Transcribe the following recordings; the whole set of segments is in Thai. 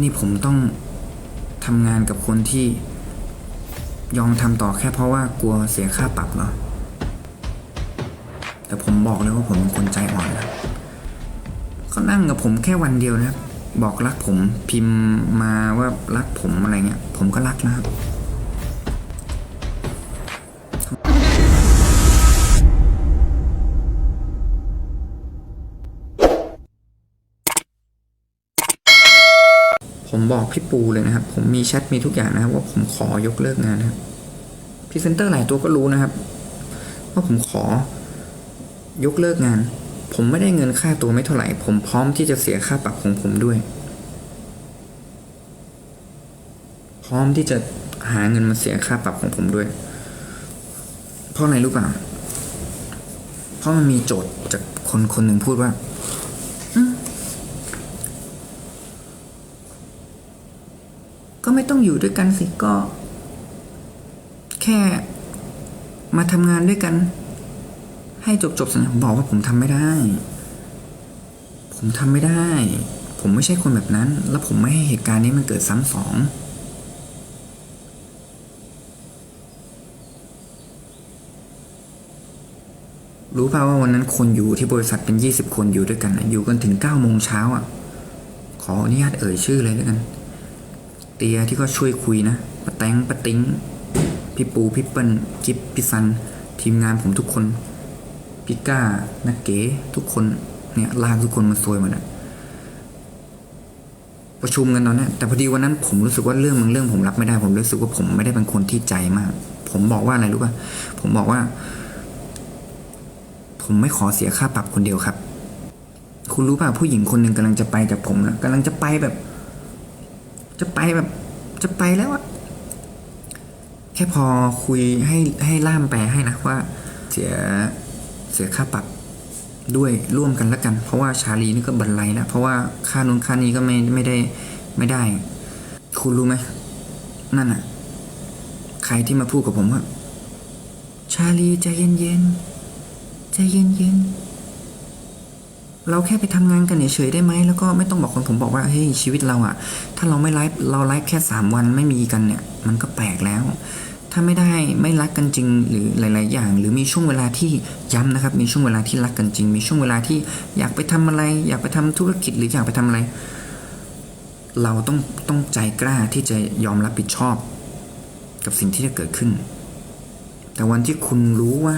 นี่ผมต้องทำงานกับคนที่ยอมทำต่อแค่เพราะว่ากลัวเสียค่าปรับเหรอ แต่ผมบอกเลยว่าผมเป็นคนใจอ่อนนะเขานั่งกับผมแค่วันเดียวนะครับ บอกรักผมพิมพ์มาว่ารักผมอะไรเงี้ย ผมก็รักนะครับ ผมบอกพี่ปูเลยนะครับ ผมมีแชทมีทุกอย่างนะครับ ว่าผมขอยกเลิกงานนะครับพรีเซนเตอร์หลายตัวก็รู้นะครับ ว่าผมขอยกเลิกงาน ผมไม่ได้เงินค่าตัวไม่เท่าไหร่ ผมพร้อมที่จะเสียค่าปรับของผมด้วย พร้อมที่จะหาเงินมาเสียค่าปรับของผมด้วย เพราะอะไรรู้เปล่า เพราะมันมีโจทย์จากคนคนหนึ่งพูดว่า ก็ไม่ต้ องอยู่ด้วยกันสิก็ แค่มาทำงานด้วยกัน ให้จบจบสัญญาผมบอกว่าผมทำไม่ได้ ผมทำไม่ได้ ผมไม่ใช่คนแบบนั้น แล้วผมไม่ให้เหตุการณ์นี้มันเกิดซ้ำสองรู้ป่าวว่าวันนั้นคนอยู่ที่บริษัทเป็นยี่สิบคนอยู่ด้วยกัน อยู่กันถึงเก้าโมงเช้าอะ ขออนุญาตเอ่ยชื่อเลยแล้วยกัน เตียที่ก็ช่วยคุยนะปะแตงปะติ้งพี่ปูพี่เปิ้ลจิ๊บพี่ซัน ทีมงานผมทุกคนพี่ก้านักเก๋ทุกคนเนี่ยลากทุกคนมาซวยหมดอะประชุมกันตอนนี้แต่พอดีวันนั้นผมรู้สึกว่าเรื่องบางเรื่องผมรับไม่ได้ ผมรู้สึกว่าผมไม่ได้เป็นคนที่ใจมาก ผมบอกว่าอะไรรู้ป่ะผมบอกว่า ผมไม่ขอเสียค่าปรับคนเดียวครับ คุณรู้ป่ะผู้หญิงคนหนึ่งกำลังจะไปจากผมนะกำลังจะไปแบบ จะไปแบบจะไปแล้วอะแค่พอคุยให้ให้ล่ามแปลให้นะว่า เสียเสียค่าปรับด้วยร่วมกันแล้วกัน เพราะว่าชาลีนี่ก็บันไลแล้วเพราะว่าค่านู้นค่านี้ก็ไม่ไม่ได้ไม่ได้ คุณรู้ไหมนั่นอะใครที่มาพูดกับผมว่า ชาลีใจเย็นๆใจเย็นๆ เราแค่ไปทำงานกันเฉยๆได้ไหมแล้วก็ไม่ต้องบอกคนผมบอกว่าเฮ้ยชีวิตเราอะถ้าเราไม่ไลฟ์เราไลฟ์แค่สามวันไม่มีกันเนี่ย มันก็แปลกแล้ว ถ้าไม่ได้ไม่รักกันจริงหรือหลาย ๆ อย่าง หรือมีช่วงเวลาที่ย้ำนะครับ มีช่วงเวลาที่รักกันจริง มีช่วงเวลาที่อยากไปทำอะไร อยากไปทำธุรกิจหรืออยากไปทำอะไร เราต้องต้องใจกล้าที่จะยอมรับผิดชอบ กับสิ่งที่จะเกิดขึ้น แต่วันที่คุณรู้ว่า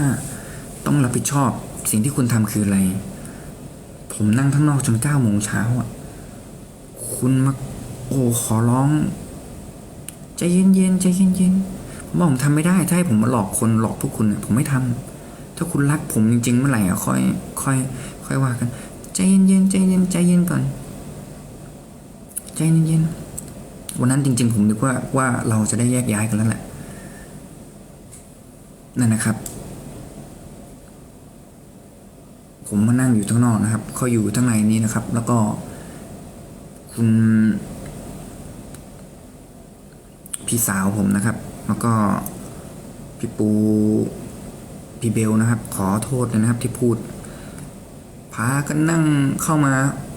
ต้องรับผิดชอบ สิ่งที่คุณทำคืออะไร ผมนั่งข้างนอกจนเก้าโมงเช้าอะ คุณมาโอ้ขอร้องใจเย็นๆใจเย็นๆผมบอกผมทำไม่ได้ ถ้าให้ผมมาหลอกคนหลอกพวกคุณเนี่ยผมไม่ทำถ้าคุณรักผมจริงๆเมื่อไหร่อะค่อย ค่อย ค่อยว่ากัน ใจเย็นๆใจเย็นใจเย็นก่อน ใจเย็นๆวันนั้นจริง ๆ ผมนึกว่าว่าเราจะได้แยกย้ายกันแล้วแหละนั่นนะครับ ผมมานั่งอยู่ข้างนอกนะครับเขาอยู่ข้างในนี้นะครับ แล้วก็ คุณพี่สาวผมนะครับ แล้วก็พี่ปูพี่เบลนะครับ ขอโทษเลยนะครับที่พูดพากันนั่งเข้ามา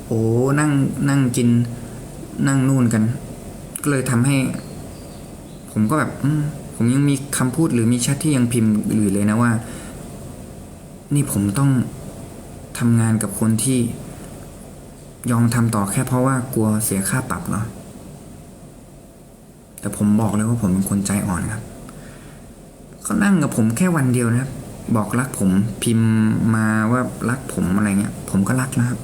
โอ้นั่งนั่งกิน นั่งนู่นกัน ก็เลยทำให้ ผมก็แบบผมยังมีคำพูดหรือมีแชทที่ยังพิมพ์อยู่เลยนะว่า นี่ผมต้อง ทำงานกับคนที่ยอมทำต่อแค่เพราะว่ากลัวเสียค่าปรับเหรอแต่ผมบอกเลยว่าผมเป็นคนใจอ่อนครับเขานั่งกับผมแค่วันเดียวนะครับ บอกรักผมพิมพ์มาว่ารักผมอะไรเงี้ย ผมก็รักนะครับ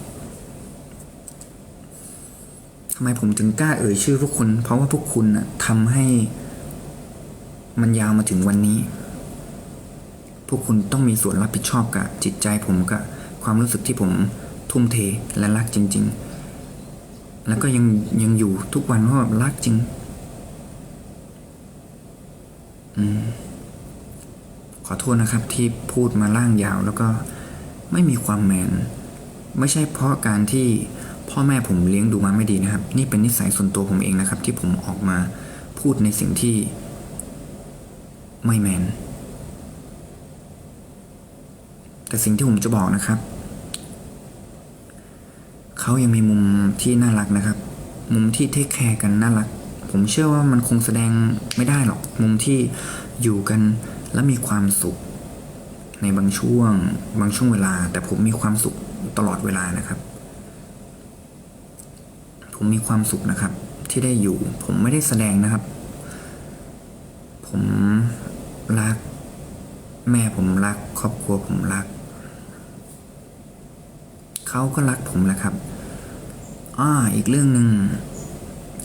ทำไมผมถึงกล้าเอ่ยชื่อพวกคุณ เพราะว่าพวกคุณน่ะทำให้มันยาวมาถึงวันนี้ พวกคุณต้องมีส่วนรับผิดชอบกับจิตใจผมกับ ความรู้สึกที่ผมทุ่มเทและรักจริง ๆ แล้วก็ยังยังอยู่ทุกวันเพราะรักจริงอขอโทษนะครับที่พูดมาล่างยาวแล้วก็ไม่มีความแมน ไม่ใช่เพราะการที่พ่อแม่ผมเลี้ยงดูมาไม่ดีนะครับ นี่เป็นนิสัยส่วนตัวผมเองนะครับ ที่ผมออกมาพูดในสิ่งที่ไม่แมน แต่สิ่งที่ผมจะบอกนะครับ เขายังมีมุมที่น่ารักนะครับ มุมที่เทคแคร์กันน่ารัก ผมเชื่อว่ามันคงแสดงไม่ได้หรอก มุมที่อยู่กันแล้วมีความสุข ในบางช่วง บางช่วงเวลา แต่ผมมีความสุขตลอดเวลานะครับ ผมมีความสุขนะครับ ที่ได้อยู่ ผมไม่ได้แสดงนะครับ ผมรัก แม่ผมรัก ครอบครัวผมรัก เขาก็รักผมแหละครับ อ้าอีกเรื่องหนึ่ง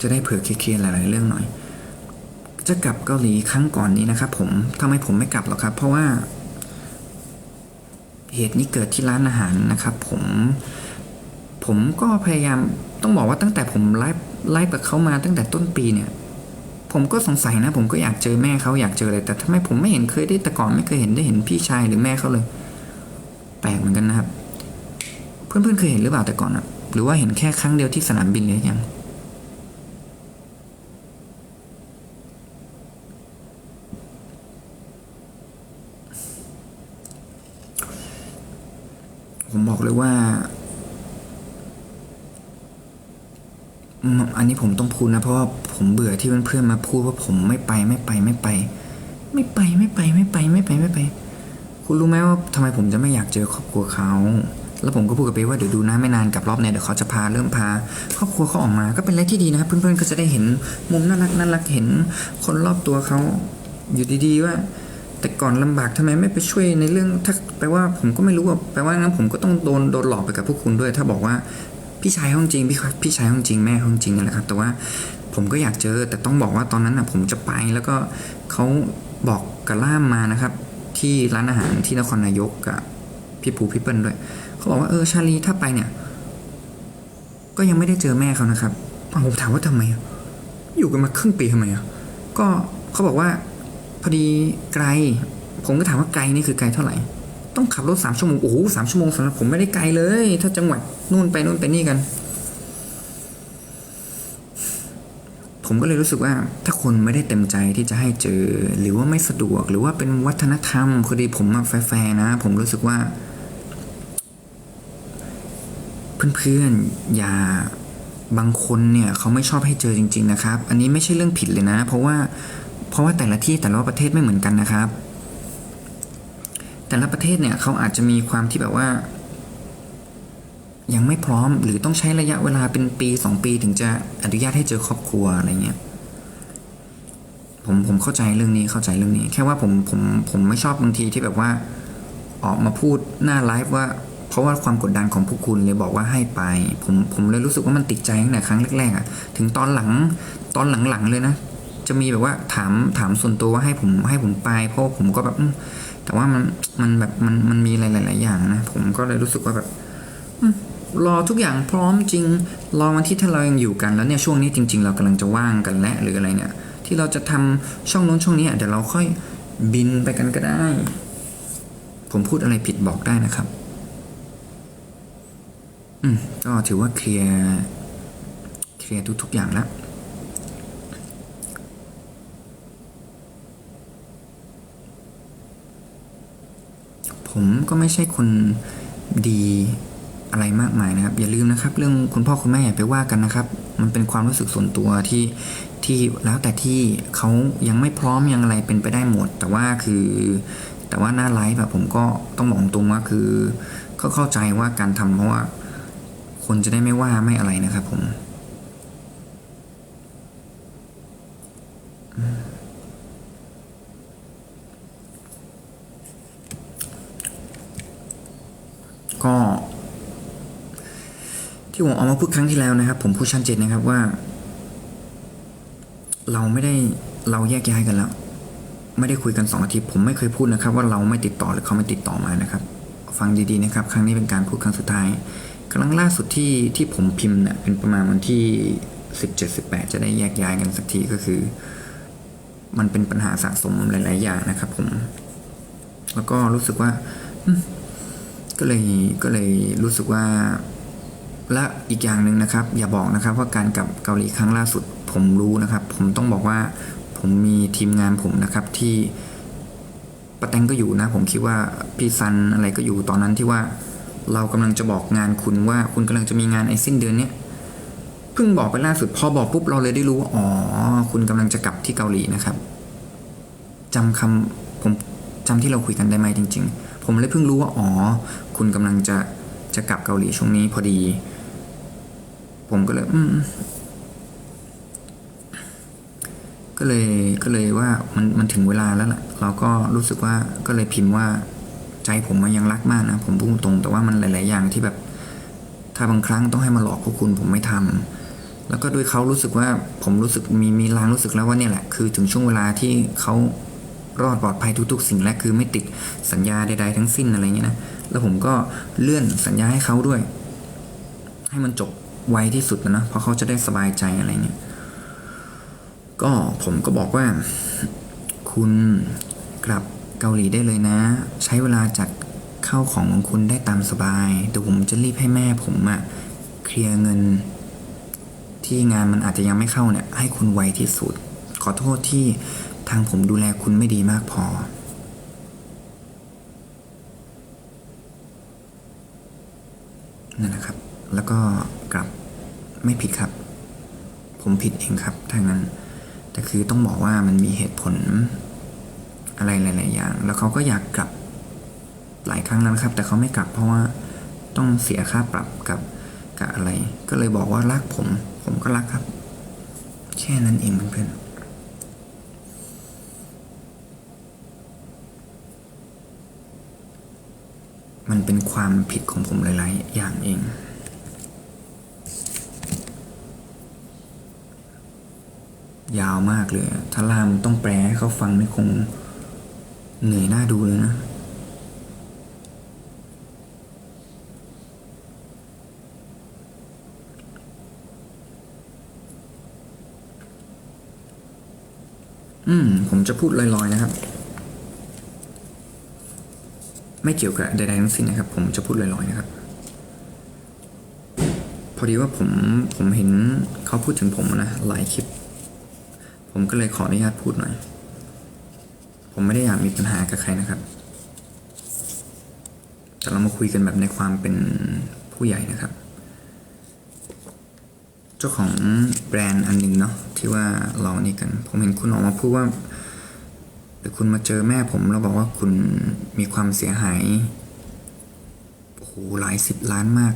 จะได้เผื่อเคลียร์หลาย ๆ เรื่องหน่อย จะกลับเกาหลีครั้งก่อนนี้นะครับ ผมทำไมผมไม่กลับหรอกครับ เพราะว่า เหตุนี้เกิดที่ร้านอาหารนะครับ ผม ผมก็พยายามต้องบอกว่าตั้งแต่ผมไลฟ์ไลฟ์กับเขามาตั้งแต่ต้นปีเนี่ย ผมก็สงสัยนะ ผมก็อยากเจอแม่เขาอยากเจออะไรแต่ทำไมผมไม่เห็นเคยได้แต่ก่อนไม่เคยเห็นได้เห็นพี่ชายหรือแม่เขาเลย แปลกเหมือนกันนะครับ เพื่อนๆเคยเห็นหรือเปล่าแต่ก่อนอะ หรือว่าเห็นแค่ครั้งเดียวที่สนามบินหรือยังผมบอกเลยว่า อันนี้ผมต้องพูดนะ เพราะว่าผมเบื่อที่เพื่อนๆมาพูดว่าผมไม่ไปไม่ไปไม่ไป ไม่ไปไม่ไปไม่ไปไม่ไปไม่ไป คุณรู้ไหมว่าทำไมผมจะไม่อยากเจอครอบครัวเขา แล้วผมก็พูดกับเป๊ว่าเดี๋ยวดูนะไม่นานกับรอบเนี่ยเดี๋ยวเขาจะพาเริ่มพาครอบครัวเขาออกมาก็เป็นอะไรที่ดีนะครับเพื่อนๆก็จะได้เห็นมุมน่ารักน่ารักเห็นคนรอบตัวเขาอยู่ดีๆว่า แต่ก่อนลำบากทำไมไม่ไปช่วยในเรื่องถ้าแปลว่าผมก็ไม่รู้ว่าแปลว่างั้นผมก็ต้องโดนโดนหลอกไปกับพวกคุณด้วย ถ้าบอกว่าพี่ชายห้องจริงพี่พี่ชายห้องจริงแม่ห้องจริงนั่นแหละครับ แต่ว่าผมก็อยากเจอ แต่ต้องบอกว่าตอนนั้นนะผมจะไปแล้วก็เขาบอกกับล่ามมานะครับ ที่ร้านอาหารที่นครนายกกับพี่ปูพี่เปิ้ลด้วย เขาบอกว่าเออชาลีถ้าไปเนี่ย ก็ยังไม่ได้เจอแม่เขานะครับผมถามว่าทำไมอยู่กันมาครึ่งปีทำไมอะก็เขาบอกว่าพอดีไกล ผมก็ถามว่าไกลนี่คือไกลเท่าไหร่ ต้องขับรถสามชั่วโมงโอ้โหสามชั่วโมงสำหรับผมไม่ได้ไกลเลย ถ้าจังหวัดนู่นไปนู่นไปนี่กัน ผมก็เลยรู้สึกว่า ถ้าคนไม่ได้เต็มใจที่จะให้เจอ หรือว่าไม่สะดวกหรือว่าเป็นวัฒนธรรมพอดีผมมาแฟร์นะ ผมรู้สึกว่า เพื่อนๆอย่าบางคนเนี่ยเขาไม่ชอบให้เจอจริง ๆนะครับ อันนี้ไม่ใช่เรื่องผิดเลยนะ เพราะว่าเพราะว่าแต่ละที่แต่ละประเทศไม่เหมือนกันนะครับ แต่ละประเทศเนี่ยเขาอาจจะมีความที่แบบว่า ยังไม่พร้อมหรือต้องใช้ระยะเวลาเป็นปีสองปีถึงจะอนุญาตให้เจอครอบครัวอะไรเงี้ยผมผมเข้าใจเรื่องนี้เข้าใจเรื่องนี้ แค่ว่าผมผมผมไม่ชอบบางทีที่แบบว่า ออกมาพูดหน้าไลฟ์ว่า เพราะว่าความกดดันของพวกคุณเลยบอกว่าให้ไป ผมผมเลยรู้สึกว่ามันติดใจตั้งแต่ครั้งแรกๆอะ่ะถึงตอนหลังตอนหลังๆเลยนะ จะมีแบบว่าถามถามส่วนตัวว่าให้ผมให้ผมไปเพราะผมก็แบบแต่ว่ามันมันแบบมันมันมีหลายๆอย่างนะผมก็เลยรู้สึกว่าแบบรอทุกอย่างพร้อมจริง รอวันที่ถ้าเรายังอยู่กันแล้วเนี่ยช่วงนี้จริง ๆ เรากำลังจะว่างกันและหรืออะไรเนี่ย ที่เราจะทำช่องนู้นช่องนี้อะเดี๋ยวเราค่อยบินไปกันก็ได้ ผมพูดอะไรผิดบอกได้นะครับ อืมก็ถือว่าเคลียร์เคลียร์ทุก ๆ อย่างแล้วผมก็ไม่ใช่คนดีอะไรมากมายนะครับ อย่าลืมนะครับ เรื่องคุณพ่อคุณแม่อย่าไปว่ากันนะครับ มันเป็นความรู้สึกส่วนตัวที่ที่แล้วแต่ที่เขายังไม่พร้อมยังอะไรเป็นไปได้หมด แต่ว่าคือ แต่ว่าหน้าไลฟ์แบบผมก็ต้องบอกตรงว่าคือก็เข้าใจว่าการทำเพราะว่า คนจะได้ไม่ว่าไม่อะไรนะครับผมก็ ที่ผมออกมาพูดครั้งที่แล้วนะครับ ผมพูดชัดเจนนะครับว่า เราไม่ได้เราแยกย้ายกันแล้ว ไม่ได้คุยกันสองอาทิตย์ผมไม่เคยพูดนะครับ ว่าเราไม่ติดต่อหรือเขาไม่ติดต่อมานะครับ ฟังดีๆนะครับ ครั้งนี้เป็นการพูดครั้งสุดท้าย ครั้งล่าสุดที่ที่ผมพิมพ์เนี่ยเป็นประมาณวันที่สิบเจ็ดสิบแปดจะได้แยกย้ายกันสักทีก็คือ มันเป็นปัญหาสะสมหลาย ๆ อย่างนะครับผม แล้วก็รู้สึกว่าก็เลยก็เลยรู้สึกว่า และอีกอย่างหนึ่งนะครับ อย่าบอกนะครับว่าการกลับเกาหลีครั้งล่าสุด ผมรู้นะครับ ผมต้องบอกว่า ผมมีทีมงานผมนะครับที่ปะแตงก็อยู่นะ ผมคิดว่าพี่ซันอะไรก็อยู่ตอนนั้นที่ว่า เรากำลังจะบอกงานคุณว่าคุณกำลังจะมีงานไอ้สิ้นเดือนเนี้ยเพิ่งบอกไปล่าสุดพอบอกปุ๊บเราเลยได้รู้ว่าอ๋อคุณกำลังจะกลับที่เกาหลีนะครับจำคำผมจำที่เราคุยกันได้ไหมจริง ๆ ผมเลยเพิ่งรู้ว่าอ๋อคุณกำลังจะจะกลับเกาหลีช่วงนี้พอดี ผมก็เลย อืมก็เลยก็เลยว่ามันมันถึงเวลาแล้วล่ะเราก็รู้สึกว่าก็เลยพิมพ์ว่า ใจผมมันยังรักมากนะ ผมพูดตรงแต่ว่ามันหลาย ๆ อย่างที่แบบ ถ้าบางครั้งต้องให้มาหลอกพวกคุณผมไม่ทำแล้วก็ด้วยเขารู้สึกว่าผมรู้สึกมีมีลางรู้สึกแล้วว่าเนี่ยแหละคือถึงช่วงเวลาที่เขารอดปลอดภัยทุก ๆ สิ่งและคือไม่ติดสัญญาใด ๆ ทั้งสิ้นอะไรเงี้ยนะแล้วผมก็เลื่อนสัญญาให้เขาด้วย ให้มันจบไวที่สุดนะเพราะเขาจะได้สบายใจอะไรเงี้ยก็ผมก็บอกว่า คุณกลับ เกาหลีได้เลยนะ ใช้เวลาจัดเข้าของของคุณได้ตามสบายเดี๋ยวผมจะรีบให้แม่ผมอะเคลียร์เงิน ที่งานมันอาจจะยังไม่เข้าเนี่ย ให้คุณไวที่สุด ขอโทษที่ทางผมดูแลคุณไม่ดีมากพอนั่นแหละครับ แล้วก็กลับไม่ผิดครับ ผมผิดเองครับถ้างั้น แต่คือต้องบอกว่ามันมีเหตุผล อะไรหลาย ๆ อย่าง แล้วเขาก็อยากกลับหลายครั้งแล้วนะครับ แต่เขาไม่กลับเพราะว่าต้องเสียค่าปรับกับกับอะไร ก็เลยบอกว่ารักผม ผมก็รักครับ แค่นั้นเองเพื่อนมันเป็นความผิดของผมหลาย ๆ อย่างเอง ยาวมากเลย ถ้าลามต้องแปลให้เขาฟังนี่คง เหนื่อยหน้าดูเลยนะอืม ผมจะพูดลอยๆนะครับ ไม่เกี่ยวกับใดๆทั้งสิ้นนะครับ ผมจะพูดลอยๆนะครับ พอดีว่าผมผมเห็นเขาพูดถึงผมนะหลายคลิป ผมก็เลยขออนุญาตพูดหน่อย ผมไม่ได้อยากมีปัญหากับใครนะครับ แต่เรามาคุยกันแบบในความเป็นผู้ใหญ่นะครับ เจ้าของแบรนด์อันหนึ่งเนาะที่ว่าเรานี่กัน ผมเห็นคุณออกมาพูดว่าหรือคุณมาเจอแม่ผมแล้วบอกว่าคุณมีความเสียหายโอ้โหหลายสิบล้านมาก